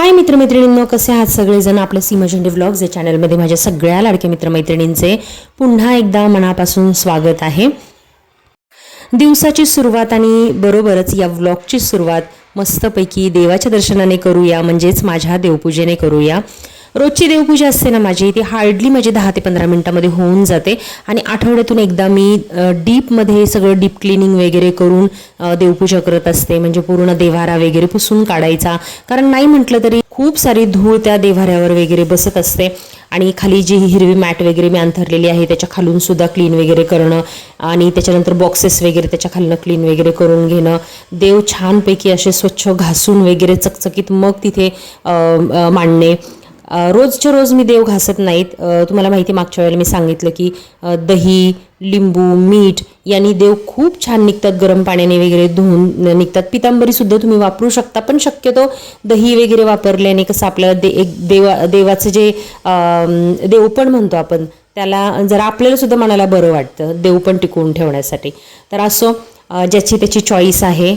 हाय मित्रमैत्रिणींनो कसे आहात सगळेजण? आपलं सीमा झेंडे व्लॉग्स या चॅनलमध्ये माझ्या सगळ्या लाडक्या मित्रमैत्रिणींचे पुन्हा एकदा मनापासून स्वागत आहे. दिवसाची सुरुवात आणि बरोबरच या व्लॉगची सुरुवात मस्तपैकी देवाच्या दर्शनाने करूया म्हणजेच माझ्या देवपूजेने करूया. रोजची देवपूजा असते ना माझी ती हार्डली माझी दहा ते पंधरा मिनटामध्ये होऊन जाते. आणि आठवड्यातून एकदा मी डीपमध्ये सगळं डीप क्लिनिंग वगैरे करून देवपूजा करत असते. म्हणजे पूर्ण देव्हारा वगैरे पुसून काढायचा. कारण नाही म्हटलं तरी खूप सारी धूळ त्या देवाऱ्यावर वगैरे बसत असते. आणि खाली जी हिरवी मॅट वगैरे मी अंथरलेली आहे त्याच्या खालून सुद्धा क्लीन वगैरे करणं आणि त्याच्यानंतर बॉक्सेस वगैरे त्याच्या खालनं क्लीन वगैरे करून घेणं. देव छानपैकी असे स्वच्छ घासून वगैरे चकचकीत मग तिथे मांडणे. रोजच्या रोज मी देव घासत नाहीत. तुम्हाला माहिती मागच्या वेळेला मी सांगितलं की दही लिंबू मीठ यांनी देव खूप छान निघतात गरम पाण्याने वगैरे धुवून निघतात. पितांबरीसुद्धा तुम्ही वापरू शकता पण शक्यतो दही वगैरे वापरल्याने कसं आपल्याला दे एक देवा देवाचं जे देवपण म्हणतो आपण त्याला जरा आपल्याला सुद्धा मनाला बरं वाटतं देवपण टिकवून ठेवण्यासाठी. तर असं ज्याची त्याची चॉईस आहे.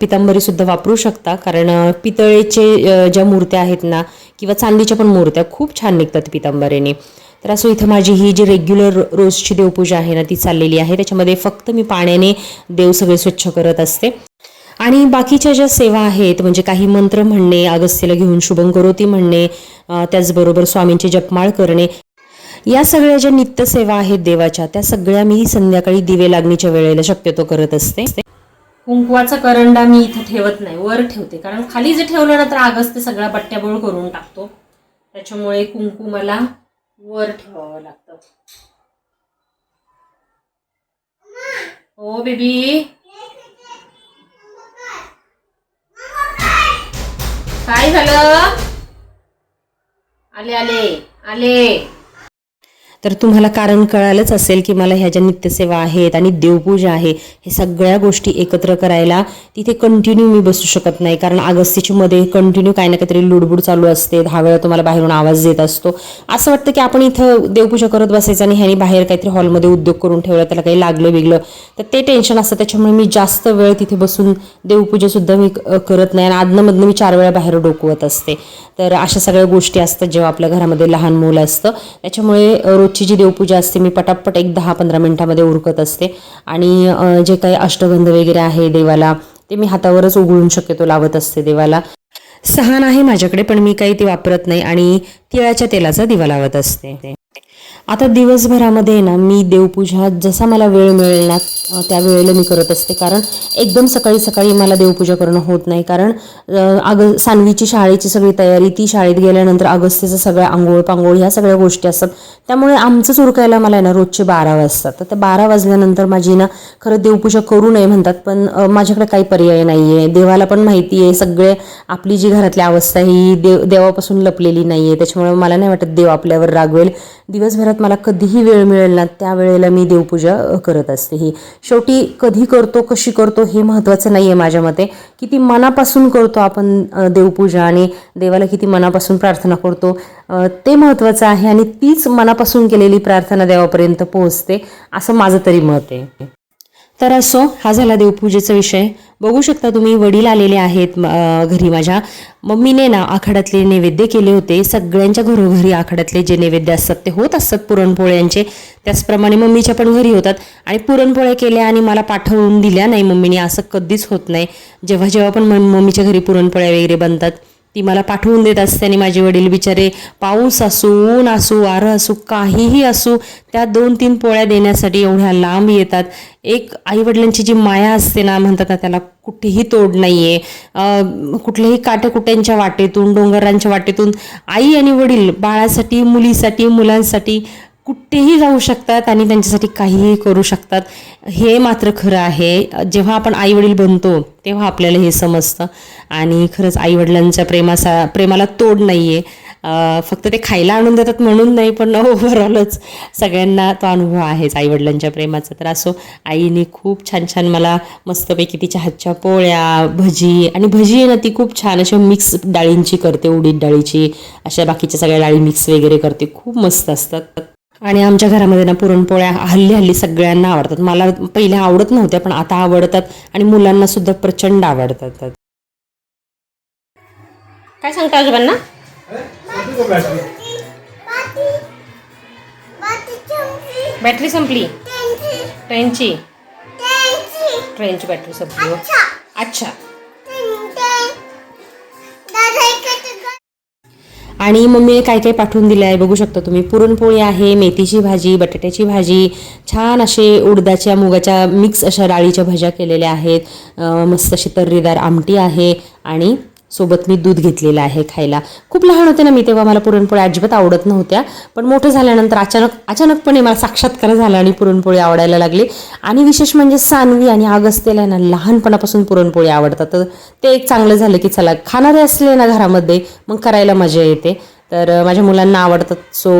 पितांबरीसुद्धा वापरू शकता. कारण पितळेचे ज्या मूर्त्या आहेत ना किंवा चांदीच्या पण मूर्त्या खूप छान निघतात पितांबरेने. तर असो इथं माझी ही जी रेग्युलर रोजची देवपूजा आहे ना ती चाललेली आहे. त्याच्यामध्ये फक्त मी पाण्याने देव सगळे स्वच्छ करत असते. आणि बाकीच्या ज्या सेवा आहेत म्हणजे काही मंत्र म्हणणे अगस्त्यला घेऊन शुभंकरोती म्हणणे त्याचबरोबर स्वामींची जपमाळ करणे या सगळ्या ज्या नित्यसेवा आहेत देवाच्या त्या सगळ्या मी संध्याकाळी दिवे लागणीच्या वेळेला शक्यतो करत असते. कुंकवाचा करंडा मी इथं ठेवत नाही वर ठेवते. कारण खाली जे ठेवलं ना तर आगस्त ते सगळा बट्ट्याबोळ करून टाकतो. त्याच्यामुळे कुंकू मला वर ठेवावं लागतं. हो बेबी. काय झालं? आले आले आले. तर तुम्हाला कारण कळालंच असेल की मला ह्या ज्या नित्यसेवा आहेत आणि देवपूजा आहे हे सगळ्या गोष्टी एकत्र करायला तिथे कंटिन्यू मी बसू शकत नाही. कारण अगस्तीची मध्ये कंटिन्यू काही ना काहीतरी लुडबुड चालू असते दहा वेळा तुम्हाला बाहेरून आवाज येत असतो. असं वाटतं की आपण इथं देवपूजा करत बसायचं आणि ह्यानी बाहेर काहीतरी हॉलमध्ये उद्योग करून ठेवला त्याला काही लागलं बिगलं तर ते टेन्शन असतं. त्याच्यामुळे मी जास्त वेळ तिथे बसून देवपूजासुद्धा मी करत नाही. आणि आदनमधनं मी चार वेळा बाहेर डोकवत असते. तर अशा सगळ्या गोष्टी असतात जेव्हा आपल्या घरामध्ये लहान मुलं असतं. त्याच्यामुळे रोजची जी देवपूजा असते मी पटापट एक दहा पंधरा मिनिटामध्ये उरकत असते. आणि जे काही अष्टगंध वगैरे आहे देवाला ते मी हातावरच उघडून शक्यतो लावत असते देवाला. सहान आहे माझ्याकडे पण मी काही ते वापरत नाही आणि तिळाच्या तेलाचा दिवा लावत असते. आता दिवसभरामध्ये ना मी देवपूजा जसा मला वेळ मिळेल ना त्या वेळेला मी करत असते. कारण एकदम सकाळी सकाळी मला देवपूजा करणं होत नाही. कारण अग सानवीची शाळेची सगळी तयारी ती शाळेत गेल्यानंतर अगस्तीचं सगळ्या आंघोळ पांघोळ ह्या सगळ्या गोष्टी असतात. त्यामुळे आमचंच उरकायला मला आहे ना रोजचे बारा वाजतात. तर त्या बारा वाजल्यानंतर माझी ना खरं देवपूजा करू नये म्हणतात पण माझ्याकडे काही पर्याय नाही आहे देवाला पण माहिती आहे सगळे आपली जी घरातली अवस्था ही देव देवापासून लपलेली नाही आहे त्याच्यामुळे मला नाही वाटत देव आपल्यावर रागवेल. दिवसभरात मला कधीही वेळ मिळेल ना त्या वेळेला मी देवपूजा करत असते. ही शेवटी कधी करतो कशी करतो हे महत्त्वाचं नाही आहे माझ्या मते. किती मनापासून करतो आपण देवपूजा आणि देवाला किती मनापासून प्रार्थना करतो ते महत्त्वाचं आहे आणि तीच मनापासून केलेली प्रार्थना देवापर्यंत पोहोचते असं माझं तरी मत आहे. तर असो हा झाला देवपूजेचा विषय. बघू शकता तुम्ही वडील आलेले आहेत घरी माझ्या. मम्मीने ना आखाड्यातले नैवेद्य केले होते. सगळ्यांच्या घरोघरी आखाड्यातले जे नैवेद्य असतात ते होत असतात पुरणपोळ्यांचे. त्याचप्रमाणे मम्मीच्या पण घरी होतात. आणि पुरणपोळ्या केल्या आणि मला पाठवून दिल्या. नाही मम्मीने असं कधीच होत नाही. जेव्हा जेव्हा पण मम्मीच्या घरी पुरणपोळ्या वगैरे बनतात. ती मला पाठवून देत असते आणि माझे वडील बिचारे पाऊस असू ऊन असू वारं असू काहीही असू त्या दोन तीन पोळ्या देण्यासाठी एवढ्या लांब येतात. एक आईवडिलांची जी माया असते ना म्हणतात ना त्याला कुठेही तोड नाही आहे कुठल्याही काटेकुट्यांच्या वाटेतून डोंगरांच्या वाटेतून आई आणि वडील बाळासाठी मुलीसाठी मुलांसाठी कुठेही जाऊ शकतात आणि त्यांच्यासाठी काहीही करू शकतात. हे मात्र खरं आहे. जेव्हा आपण आईवडील बनतो तेव्हा आपल्याला हे समजतं. आणि खरंच आईवडिलांच्या प्रेमासा प्रेमाला तोड नाही आहे फक्त ते खायला आणून देतात म्हणून नाही पण हो, ओव्हरऑलच सगळ्यांना तो अनुभव आहेच आईवडिलांच्या प्रेमाचा. तर असो आईने खूप छान छान मला मस्तपैकी तिच्या हातच्या पोळ्या भजी आणि भजी आहे ना ती खूप छान अशी मिक्स डाळींची करते उडीद डाळीची अशा बाकीच्या सगळ्या डाळी मिक्स वगैरे करते. खूप मस्त असतात. आणि आमच्या घरामध्ये ना पुरणपोळ्या हल्ली हल्ली सगळ्यांना आवडतात. मला पहिल्या आवडत नव्हत्या पण आता आवडतात आणि मुलांना सुद्धा प्रचंड आवडतात. काय सांगता आजोबांना? बॅटरी संपली. ट्रेनची ट्रेनची बॅटरी संपली हो. अच्छा. आणि मम्मीने काय काय पाठवून दिलं आहे बघू शकता तुम्ही. पुरणपोळी आहे मेथीची भाजी बटाट्याची भाजी छान असे उडदाच्या मुगाच्या मिक्स अशा डाळीच्या भाज्या केलेल्या आहेत. मस्त अशी तर्रीदार आमटी आहे. आणि सोबत मी दूध घेतलेलं आहे खायला. खूप लहान होते ना मी तेव्हा मला पुरणपोळी अजिबात आवडत नव्हत्या. पण मोठं झाल्यानंतर अचानक अचानकपणे मला साक्षात्कार झाला आणि पुरणपोळी आवडायला लागली. आणि विशेष म्हणजे सानवी आणि अगस्त्यला ना लहानपणापासून पुरणपोळी आवडतात. तर ते एक चांगलं झालं की चला खाणारे असले ना घरामध्ये मग करायला मजा येते. तर माझ्या मुलांना आवडतात. सो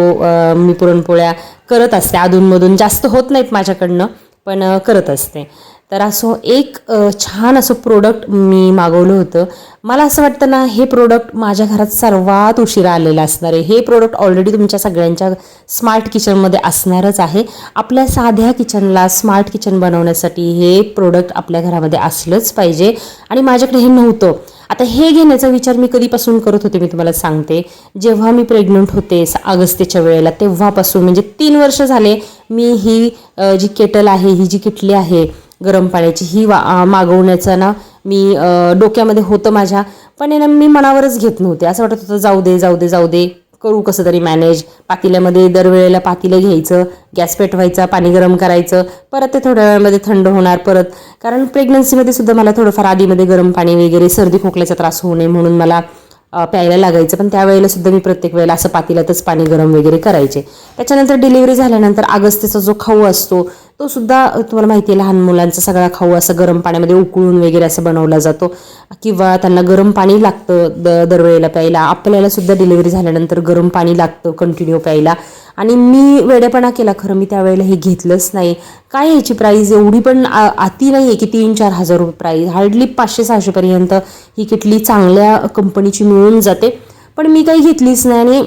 मी पुरणपोळ्या करत असते. अधूनमधून जास्त होत नाहीत माझ्याकडनं पण करत असते. तर असं एक छान असं प्रोडक्ट मी मागवलं होतं. मला असं वाटतं ना हे प्रोडक्ट माझ्या घरात सर्वात उशिरा आलेलं असणार आहे. हे प्रोडक्ट ऑलरेडी तुमच्या सगळ्यांच्या स्मार्ट किचनमध्ये असणारच आहे. आपल्या साध्या किचनला स्मार्ट किचन बनवण्यासाठी हे प्रोडक्ट आपल्या घरामध्ये असलंच पाहिजे. आणि माझ्याकडे हे नव्हतं. आता हे घेण्याचा विचार मी कधीपासून करत होते मी तुम्हाला सांगते. जेव्हा मी प्रेग्नंट होते ऑगस्टेच्या वेळेला तेव्हापासून म्हणजे तीन वर्ष झाले मी ही जी केटल आहे ही जी किटली आहे गरम पाण्याची ही वा मागवण्याचा मागवण्याचं ना मी डोक्यामध्ये होतं माझ्या. पण आहे ना मी मनावरच घेत नव्हते. असं वाटत होतं जाऊ दे जाऊ दे जाऊ दे करू कसं तरी मॅनेज पातेल्यामध्ये दरवेळेला पातेलं घ्यायचं गॅस पेटवायचा पाणी गरम करायचं. परत ते थोड्या वेळामध्ये थंड होणार परत. कारण प्रेग्नन्सीमध्ये सुद्धा मला थोडंफार आधीमध्ये गरम पाणी वगैरे सर्दी खोकल्याचा त्रास होऊ नये म्हणून मला प्यायला लागायचं. पण त्यावेळेला सुद्धा मी प्रत्येक वेळेला असं पातेल्यातच पाणी गरम वगैरे करायचे. त्याच्यानंतर डिलिव्हरी झाल्यानंतर अगस्तेचा जो खाऊ असतो तो सुद्धा तुम्हाला माहिती आहे लहान मुलांचा सगळा खाऊ असं गरम पाण्यामध्ये उकळून वगैरे असं बनवला जातो. किंवा त्यांना गरम पाणी लागतं द दरवेळेला प्यायला. आपल्याला सुद्धा डिलिव्हरी झाल्यानंतर गरम पाणी लागतं कंटिन्यू प्यायला. आणि मी वेडेपणा केला खरं मी त्यावेळेला हे घेतलंच नाही. काय याची प्राईज एवढी पण आ- अति नाही आहे की तीन चार हजार रुपये प्राईज हार्डली पाचशे सहाशेपर्यंत ही किटली चांगल्या कंपनीची मिळून जाते. पण मी काही घेतलीच नाही आणि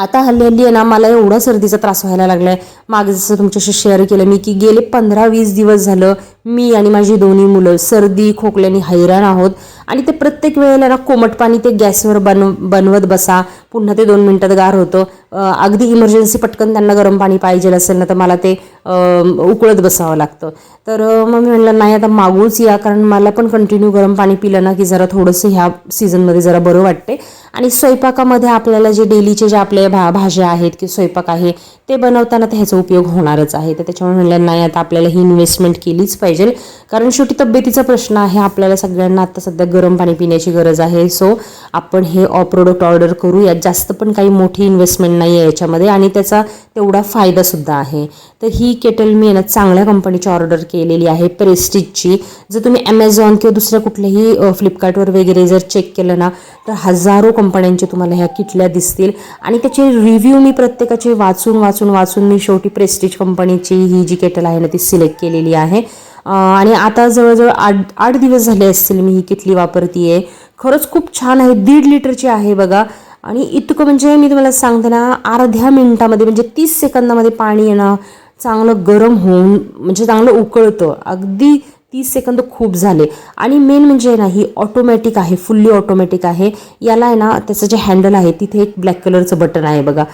आता हल्ली हल्ली आहे ना मला एवढा सर्दीचा त्रास व्हायला लागला आहे मागे जसं तुमच्याशी शेअर केलं मी की गेले पंधरा वीस दिवस झालं मी आणि माझी दोन्ही मुलं सर्दी खोकल्याने हैराण आहोत. आणि ते प्रत्येक वेळेला ना कोमट पाणी ते गॅसवर बनव बनवत बसा. पुन्हा ते दोन मिनटात गार होतं. अगदी इमर्जन्सी पटकन त्यांना गरम पाणी पाहिजे असेल ना तर मला ते उकळत बसावं लागतं. तर मग मी म्हणलं नाही आता मागूच या कारण मला पण कंटिन्यू गरम पाणी पिलं ना की जरा थोडंसं ह्या सीझनमध्ये जरा बरं वाटते आणि स्वयंपाकामध्ये आपल्याला जे डेलीचे जे आपले भा भाज्या आहेत की स्वयंपाक आहे ते बनवताना तर ह्याचा उपयोग होणारच आहे. तर त्याच्यामुळे म्हणलं नाही आता आपल्याला ही इन्व्हेस्टमेंट केलीच पाहिजे. कारण शेवटी तब्येतीचा प्रश्न आहे आपल्याला सगळ्यांना आता सध्या गरम पाणी पिण्याची गरज आहे. सो आपण हे प्रोडक्ट ऑर्डर करूयात. जास्त पण काही मोठी इन्व्हेस्टमेंट नाही आहे याच्यामध्ये आणि त्याचा तेवढा फायदासुद्धा आहे. तर ही केटल मी आहे ना चांगल्या कंपनीची ऑर्डर केलेली आहे प्रेस्टिजची जर तुम्ही ॲमेझॉन किंवा दुसऱ्या कुठल्याही फ्लिपकार्टवर वगैरे जर चेक केलं ना तर हजारो कंपन्यांचे तुम्हाला ह्या किटल्या दिसतील. आणि त्याचे रिव्ह्यू मी प्रत्येकाचे वाचून वाचून वाचून मी शेवटी प्रेस्टिज कंपनीची ही जी केटल आहे ना ती सिलेक्ट केलेली आहे. आणि आता जवळजवळ आठ आठ दिवस झाले असतील मी ही किटली आहे खरंच खूप छान आहे. दीड लिटरची आहे बघा. आणि इतकं म्हणजे मी तुम्हाला सांगते ना अर्ध्या मिनिटामध्ये म्हणजे तीस सेकंदामध्ये पाणी येणं चांगलं गरम होऊन म्हणजे चांगलं उकळतं. अगदी तीस सेकंद खूप झाले. आणि मेन म्हणजे ना ही ऑटोमॅटिक आहे फुल्ली ऑटोमॅटिक आहे. याला आहे ना त्याचं जे हँडल आहे तिथे एक ब्लॅक कलरचं बटन आहे बघा.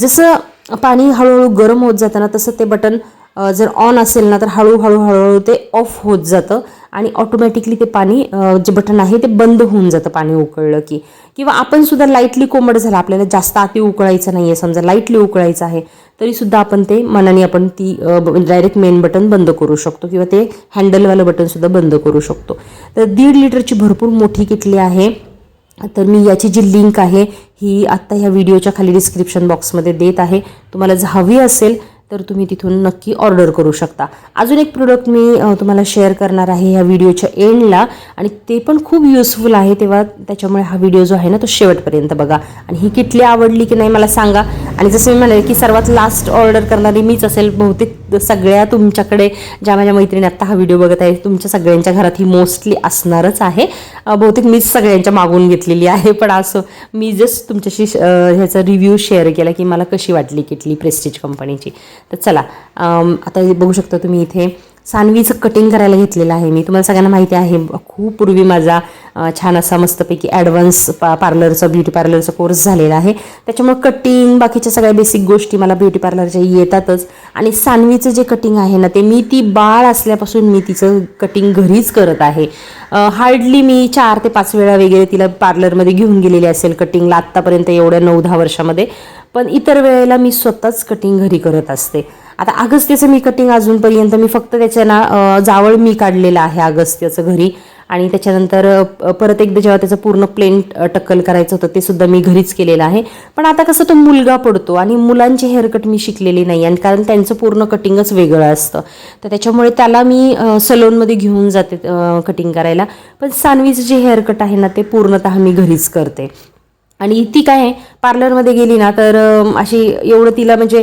जसं पाणी हळूहळू गरम होत जातं ना तसं ते बटन जर ऑन असेल ना तर हळूहळू हळूहळू ते ऑफ होत जातं. आणि ऑटोमॅटिकली ते पाणी जे बटन आहे ते बंद होऊन जातं पाणी उकळलं की. किंवा आपण सुद्धा लाईटली कोमट झालं आपल्याला जास्त आती उकळायचं नाही आहे समजा लाईटली उकळायचं आहे तरी सुद्धा आपण ते मनाने आपण ती डायरेक्ट मेन बटन बंद करू शकतो किंवा ते हँडलवालं बटन सुद्धा बंद करू शकतो. तर दीड लिटरची भरपूर मोठी किटली आहे. तर मी याची जी लिंक आहे ही आत्ता ह्या व्हिडिओच्या खाली डिस्क्रिप्शन बॉक्समध्ये देत आहे. तुम्हाला जर हवी असेल तर तुम्ही तिथून नक्की ऑर्डर करू शकता. अजून एक प्रोडक्ट मी तुम्हाला शेअर करणार आहे ह्या व्हिडिओच्या एंडला आणि ते पण खूप युजफुल आहे. तेव्हा त्याच्यामुळे हा व्हिडिओ जो आहे ना तो शेवटपर्यंत बघा. आणि ही किटली आवडली की नाही मला सांगा. आणि जसं मी म्हणाले की सर्वात लास्ट ऑर्डर करणारी मीच असेल बहुतेक सगळ्या तुमच्याकडे ज्या माझ्या मैत्रिणी आत्ता हा व्हिडिओ बघत आहे तुमच्या सगळ्यांच्या घरात ही मोस्टली असणारच आहे. बहुतेक मीच सगळ्यांच्या मागून घेतलेली आहे. पण असं मी जस्ट तुमच्याशी श- ह्याचा रिव्ह्यू शेअर केला की मला कशी वाटली किटली प्रेस्टिज कंपनीची तर चला आता बघू शकता तुम्ही इथे. सानवीचं कटिंग करायला घेतलेलं आहे मी. तुम्हाला सगळ्यांना माहिती आहे खूप पूर्वी माझा छान असा मस्तपैकी ॲडव्हान्स पा पार्लरचा ब्युटी पार्लरचा कोर्स झालेला आहे. त्याच्यामुळे कटिंग बाकीच्या सगळ्या बेसिक गोष्टी मला ब्युटी पार्लरच्या येतातच. आणि सानवीचं जे कटिंग आहे ना ते मी ती बाळ असल्यापासून मी तिचं कटिंग घरीच करत आहे. हार्डली मी चार ते पाच वेळा वगैरे तिला पार्लरमध्ये घेऊन गेलेली असेल कटिंगला आत्तापर्यंत एवढ्या नऊ दहा वर्षामध्ये. पण इतर वेळेला मी स्वतःच कटिंग घरी करत असते. आता अगस्त्याचं मी कटिंग अजूनपर्यंत मी फक्त त्याच्या ना जावळ मी काढलेलं आहे अगस्त्याचं घरी. आणि त्याच्यानंतर परत एकदा जेव्हा त्याचं पूर्ण प्लेन टक्कल करायचं होतं ते सुद्धा मी घरीच केलेलं आहे. पण आता कसं तो मुलगा पडतो आणि मुलांचे हेअरकट मी शिकलेली नाही आणि कारण त्यांचं पूर्ण कटिंगच वेगळं असतं. तर त्याच्यामुळे त्याला मी सलोनमध्ये घेऊन जाते कटिंग करायला. पण सानवीचं जे हेअरकट आहे ना ते पूर्णतः मी घरीच करते. आणि ती काय आहे पार्लरमध्ये गेली ना तर अशी एवढं तिला म्हणजे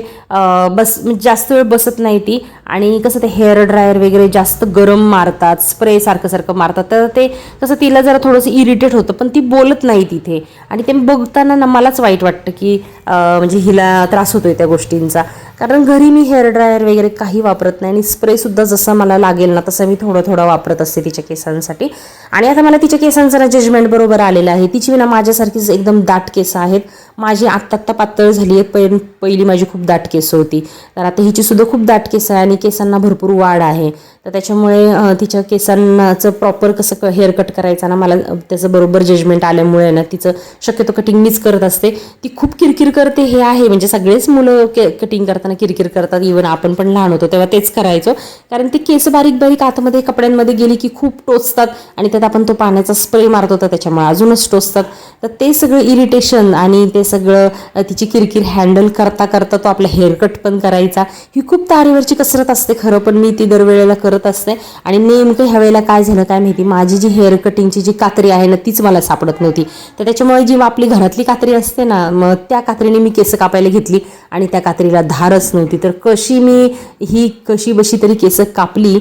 बस म्हणजे जास्त वेळ बसत नाही ती. आणि कसं ते हेअर ड्रायर वगैरे जास्त गरम मारतात स्प्रे सारखं सारखं मारतात. तर ते कसं तिला जरा थोडंसं इरिटेट होतं पण ती बोलत नाही तिथे. आणि ते बघताना ना मलाच वाईट वाटतं की म्हणजे हिला त्रास होतोय त्या गोष्टींचा. कारण घरी मी हेअर ड्रायर वगैरे काही वापरत नाही आणि स्प्रेसुद्धा जसा मला लागेल ना तसं मी थोडं थोडं वापरत असते तिच्या केसांसाठी. आणि आता मला तिच्या केसांचं ना जजमेंट बरोबर आलेलं आहे. तिची विना माझ्यासारखीच एकदम दाट केस आहेत. माझी आत्ता आत्ता पातळ झाली आहेत पहि पहिली माझी खूप दाट केस होती. तर आता हिची सुद्धा खूप दाट केस आहे आणि केसांना भरपूर वाढ आहे. तर त्याच्यामुळे तिच्या केसांचं प्रॉपर कसं क हेअर कट करायचं ना मला त्याचं बरोबर जजमेंट आल्यामुळे ना तिचं शक्यतो कटिंग मीच करत असते. ती खूप किरकिर करते हे आहे. म्हणजे सगळेच मुलं के कटिंग करताना किरकिर करतात. इवन आपण पण लहान होतो तेव्हा तेच करायचो. कारण ती केस बारीक बारीक आतमध्ये कपड्यांमध्ये गेली की खूप टोचतात आणि त्यात आपण तो पाण्याचा स्प्रे मारतो तर त्याच्यामुळे अजूनच टोचतात. तर ते सगळं इरिटेशन आणि ते सगळं तिची किरकिर हँडल करता करता तो आपला हेअरकट पण करायचा. ही खूप तारेवरची कसरत असते खरं पण मी ती दरवेळेला करत असते. आणि नेमकं ह्या वेळेला काय झालं काय माहिती? माझी जी हेअर कटिंगची जी कात्री आहे ना तीच मला सापडत नव्हती. तर त्याच्यामुळे जी आपली घरातली कात्री असते ना मग त्या कात्रीने मी केस कापायला घेतली आणि त्या कात्रीला धारच नव्हती. तर कशी मी ही कशी बशी तरी केस कापली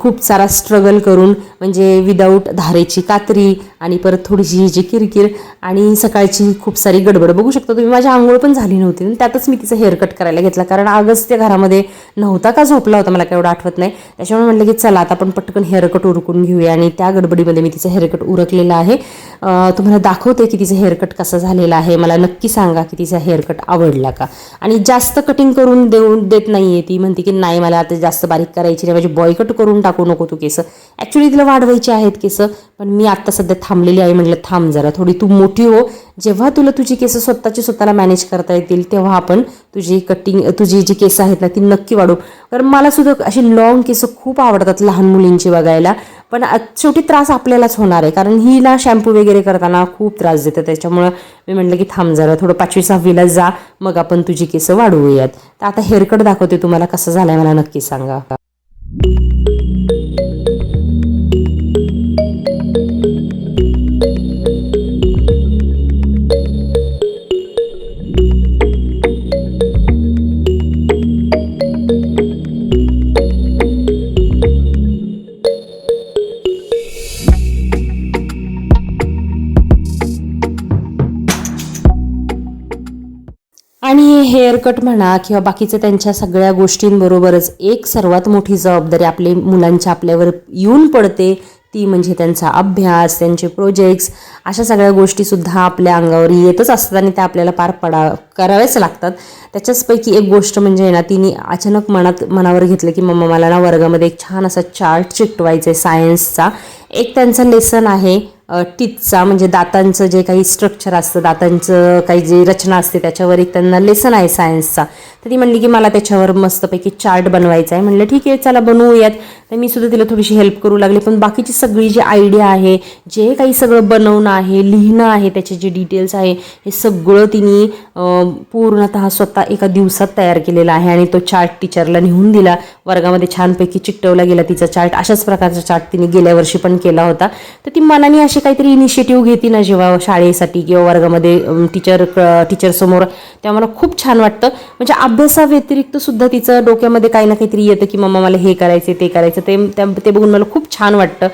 खूप सारा स्ट्रगल करून म्हणजे विदाऊट धारेची कात्री आणि परत थोडीशी हिची किरकिर आणि सकाळची खूप सारी गडबड. बघू शकता तुम्ही माझी आंघोळ पण झाली नव्हती. आणि त्यातच मी तिचं हेअरकट करायला घेतला. कारण आगच त्या घरामध्ये नव्हता का झोपला होता मला काय एवढं आठवत नाही. त्याच्यामुळे म्हटलं की चला आता आपण पटकन हेअरकट उरकून घेऊया आणि त्या गडबडीमध्ये मी तिचं हेअरकट उरकलेलं आहे. तुम्हाला दाखवते की तिचं हेअरकट कसं झालेलं आहे. मला नक्की सांगा की तिचा हेअरकट आवडला का? आणि जास्त कटिंग करून देऊन देत नाही आहे ती. म्हणते की नाही मला आता जास्त बारीक करायची नाही. माझी बॉयकट करून टाकू नको तू केस. ॲक्च्युली तिला वाढवायची आहेत केस पण मी आत्ता सध्या थांबलेली आहे. म्हटलं थांब जरा थोडी तू मोठी हो. जेव्हा तुला तुझी केस स्वतःची स्वतःला मॅनेज करता येतील तेव्हा आपण तुझी कटिंग तुझी जी केस आहेत ना ती नक्की वाढू कारण मला सुद्धा अशी लॉंग केस खूप आवडतात लहान मुलींची बघायला. पण शेवटी त्रास आपल्यालाच होणार आहे. कारण ही ना शॅम्पू वगैरे करताना खूप त्रास देतं. त्याच्यामुळं मी म्हटलं की थांब जरा थोडं पाचवी सहावीला जा. मग आपण तुझी केस वाढवूयात. तर आता हेअरकट दाखवते तुम्हाला कसं झालंय मला नक्की सांगा. हेअरकट म्हणा किंवा बाकीच्या त्यांच्या सगळ्या गोष्टींबरोबरच एक सर्वात मोठी जबाबदारी आपले मुलांच्या आपल्यावर येऊन पडते ती म्हणजे त्यांचा अभ्यास त्यांचे प्रोजेक्ट्स अशा सगळ्या गोष्टीसुद्धा आपल्या अंगावर येतच असतात आणि त्या आपल्याला पार पडा कराव्याच लागतात. त्याच्याचपैकी एक गोष्ट म्हणजे ना तिने अचानक मनात मनावर घेतलं की मम्मा मला ना वर्गामध्ये एक छान असा चार्ट चिकटवायचा आहे सायन्सचा एक त्यांचा लेसन आहे टिथचा म्हणजे दातांचं जे काही स्ट्रक्चर असतं दातांचं काही जी रचना असते त्याच्यावर एक त्यांना लेसन आहे सायन्सचा तर ती म्हणली की मला त्याच्यावर मस्तपैकी चार्ट बनवायचा आहे. म्हणलं ठीक आहे चला बनवूयात. तर मी सुद्धा तिला थोडीशी हेल्प करू लागले. पण बाकीची सगळी जी आयडिया आहे जे काही सगळं बनवणं आहे लिहिणं आहे त्याचे जे डिटेल्स आहे हे सगळं तिने पूर्णतः स्वतः एका दिवसात तयार केलेला आहे. आणि तो चार्ट टीचरला नेऊन दिला. वर्गामध्ये छानपैकी चिकटवला गेला तिचा चार्ट अशाच प्रकारचा चार्ट तिने गेल्या वर्षी पण केला होता. तर ती मनाने असे काहीतरी इनिशिएटिव्ह घेते ना जेव्हा शाळेसाठी किंवा वर्गामध्ये टीचर टीचरसमोर तेव्हा मला खूप छान वाटतं. म्हणजे अभ्यासाव्यतिरिक्त सुद्धा तिचं डोक्यामध्ये काही ना काहीतरी येतं की मम्मा मला हे करायचं ते करायचं ते त्या- ते बघून मला खूप छान वाटतं.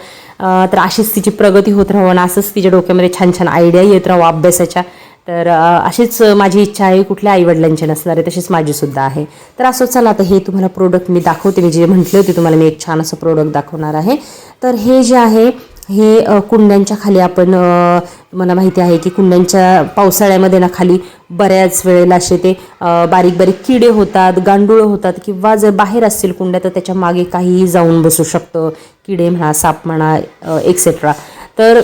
तर अशीच तिची प्रगती होत राहावं आणि असंच तिच्या डोक्यामध्ये छान छान आयडिया येत राहावं अभ्यासाच्या. तर अशीच माझी इच्छा आहे कुठल्या आईवडिलांची नसणार आहे तशीच माझीसुद्धा आहे. तर असं चला आता हे तुम्हाला प्रोडक्ट मी दाखवते. मी जे म्हटले होते तुम्हाला मी एक छान असं प्रोडक्ट दाखवणार आहे. तर हे जे आहे हे कुंड्यांच्या खाली आपण मला माहिती आहे की कुंड्यांच्या पावसाळ्यामध्ये ना खाली बऱ्याच वेळेला असे ते बारीक बारीक किडे होतात गांडूळ होतात किंवा जर बाहेर असतील कुंड्या तर त्याच्यामागे काहीही जाऊन बसू शकतं. किडे म्हणा साप म्हणा एक्सेट्रा तर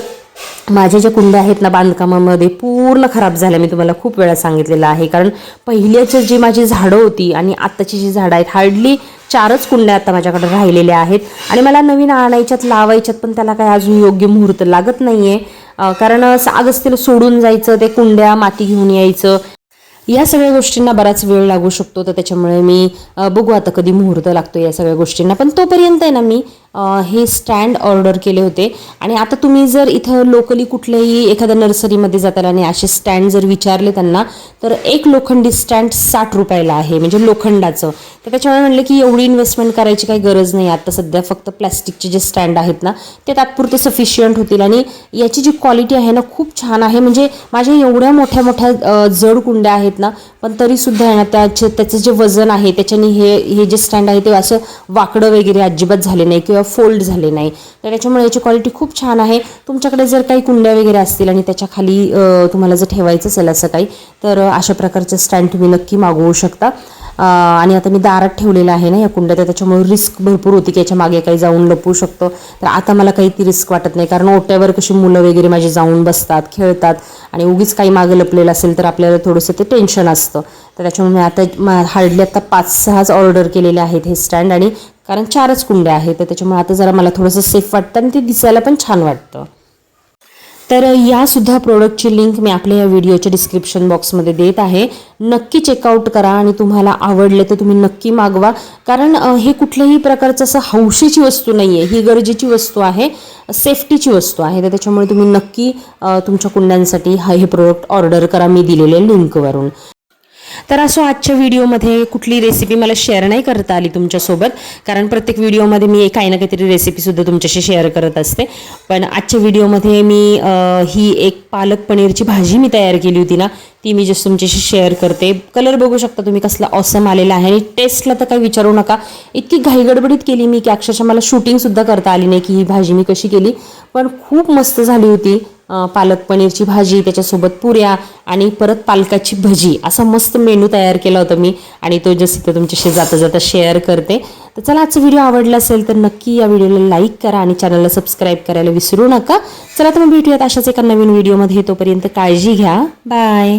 माझ्या ज्या कुंड्या आहेत ना बांधकामामध्ये पूर्ण खराब झाल्या. मी तुम्हाला खूप वेळा सांगितलेलं आहे. कारण पहिल्याचं जी माझी झाडं होती आणि आत्ताची जी झाडं आहेत हार्डली चारच कुंड्या आता माझ्याकडे राहिलेल्या आहेत. आणि मला नवीन आणायच्यात लावायच्यात पण त्याला काय अजून योग्य मुहूर्त लागत नाही आहे कारण सागच त्याला सोडून जायचं ते कुंड्या माती घेऊन यायचं. या सगळ्या गोष्टींना बराच वेळ लागू शकतो तर त्याच्यामुळे मी बघू आता कधी मुहूर्त लागतो या सगळ्या गोष्टींना. पण तोपर्यंत आहे ना मी हे स्टँड ऑर्डर केले होते. आणि आता तुम्ही जर इथं लोकली कुठल्याही एखाद्या नर्सरीमध्ये जाताल आणि असे स्टँड जर विचारले त्यांना तर एक लोखंडी स्टँड साठ रुपयाला आहे म्हणजे लोखंडाचं. तर त्याच्यामुळे म्हणलं की एवढी इन्व्हेस्टमेंट करायची काही गरज नाही. आता सध्या फक्त प्लॅस्टिकचे जे स्टँड आहेत ना ते तात्पुरते सफिशियंट होतील. आणि याची जी क्वालिटी आहे ना खूप छान आहे. म्हणजे माझ्या एवढ्या मोठ्या मोठ्या जड कुंड्या आहेत ना पण तरीसुद्धा आहे ना त्याचे त्याचं जे वजन आहे त्याच्याने हे हे जे स्टँड आहे ते असं वाकडं वगैरे अजिबात झाले नाही किंवा फोल्ड झाले नाही. तर त्याच्यामुळे याची क्वालिटी खूप छान आहे. तुमच्याकडे जर काही कुंड्या वगैरे असतील आणि त्याच्याखाली तुम्हाला जर ठेवायचं असेल असं काही तर अशा प्रकारचे स्टँड तुम्ही नक्की मागवू शकता. आणि आता मी दारात ठेवलेलं आहे ना या कुंड्या तर त्याच्यामुळे रिस्क भरपूर होती की याच्या मागे काही जाऊन लपवू शकतो. तर आता मला काही ती रिस्क वाटत नाही कारण ओट्यावर कशी मुलं वगैरे माझी जाऊन बसतात खेळतात आणि उगीच काही मागे लपलेलं असेल तर आपल्याला थोडंसं ते टेन्शन असतं. तर त्याच्यामुळे मी आता हार्डली आता पाच सहाच ऑर्डर केलेले आहेत हे स्टँड आणि कारण चारच कुंड्या आहेत तर त्याच्यामुळे आता जरा मला थोडंसं सेफ वाटतं आणि ते दिसायला पण छान वाटतं. तर यासुद्धा प्रोडक्टची लिंक मी आपल्या या व्हिडिओच्या डिस्क्रिप्शन बॉक्समध्ये देत आहे. नक्की चेकआउट करा आणि तुम्हाला आवडले तर तुम्ही नक्की मागवा. कारण हे कुठल्याही प्रकारचं असं हौशीची वस्तू नाही आहे ही गरजेची वस्तू आहे. सेफ्टीची वस्तू आहे. तर त्याच्यामुळे तुम्ही नक्की तुमच्या कुंड्यांसाठी हा हे प्रोडक्ट ऑर्डर करा. मी दिलेल्या लिंकवरून तर असो आजच्या व्हिडिओमध्ये कुठली रेसिपी मला शेअर नाही करता आली तुमच्यासोबत. कारण प्रत्येक व्हिडिओमध्ये मी काही ना काहीतरी रेसिपीसुद्धा तुमच्याशी शेअर करत असते. पण आजच्या व्हिडिओमध्ये मी ही एक पालक पनीरची भाजी मी तयार केली होती ना ती मी जस्ट तुमच्याशी शेअर करते. कलर बघू शकता तुम्ही कसला ऑसम आलेला आहे. आणि टेस्टला तर काही विचारू नका. इतकी घाईगडबडीत केली मी की अक्षरशः मला शूटिंगसुद्धा करता आली नाही की ही भाजी मी कशी केली. पण खूप मस्त झाली होती. पालक पनीरची भाजी त्याच्यासोबत पुऱ्या आणि परत पालकाची भजी. असा मस्त मेनू तयार केला होता मी आणि तो जसं इथं तुमच्याशी जाता जाता शेअर करते. तर चला आजचा व्हिडिओ आवडला असेल तर नक्की या व्हिडिओला लाईक करा आणि चॅनलला सबस्क्राईब करायला विसरू नका. चला तर मग भेटूयात अशाच एका नवीन व्हिडिओमध्ये. तोपर्यंत काळजी घ्या. बाय.